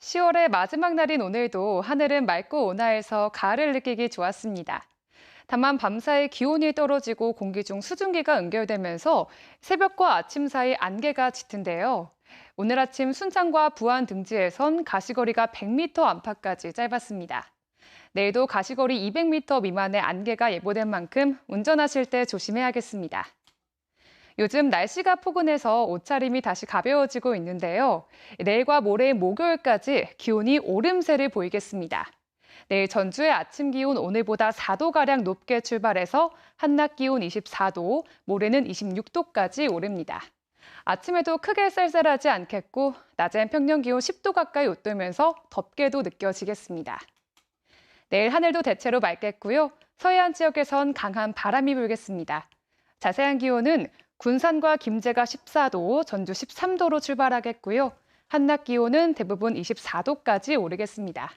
(10월의) 마지막 날인 오늘도 하늘은 맑고 온화해서 가을을 느끼기 좋았습니다. 다만 밤사이 기온이 떨어지고 공기 중 수증기가 응결되면서 새벽과 아침 사이 안개가 짙은데요. 오늘 아침 순창과 부안 등지에선 가시거리가 100m 안팎까지 짧았습니다. 내일도 가시거리 200m 미만의 안개가 예보된 만큼 운전하실 때 조심해야겠습니다. 요즘 날씨가 포근해서 옷차림이 다시 가벼워지고 있는데요. 내일과 모레 목요일까지 기온이 오름세를 보이겠습니다. 내일 전주의 아침 기온 오늘보다 4도가량 높게 출발해서 한낮 기온 24도, 모레는 26도까지 오릅니다. 아침에도 크게 쌀쌀하지 않겠고 낮엔 평년 기온 10도 가까이 웃돌면서 덥게도 느껴지겠습니다. 내일 하늘도 대체로 맑겠고요. 서해안 지역에선 강한 바람이 불겠습니다. 자세한 기온은 군산과 김제가 14도, 전주 13도로 출발하겠고요. 한낮 기온은 대부분 24도까지 오르겠습니다.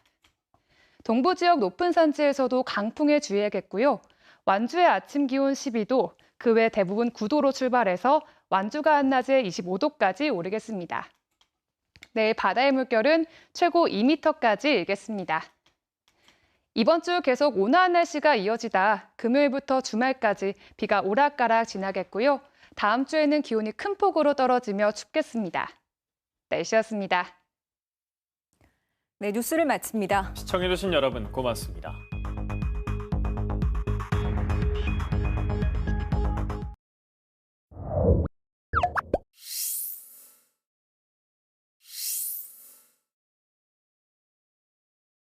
동부 지역 높은 산지에서도 강풍에 주의하겠고요. 완주의 아침 기온 12도, 그 외 대부분 9도로 출발해서 완주가 한낮에 25도까지 오르겠습니다. 내일 바다의 물결은 최고 2m까지 일겠습니다. 이번 주 계속 온화한 날씨가 이어지다 금요일부터 주말까지 비가 오락가락 지나겠고요. 다음 주에는 기온이 큰 폭으로 떨어지며 춥겠습니다. 날씨였습니다. 네, 뉴스를 마칩니다. 시청해주신 여러분 고맙습니다.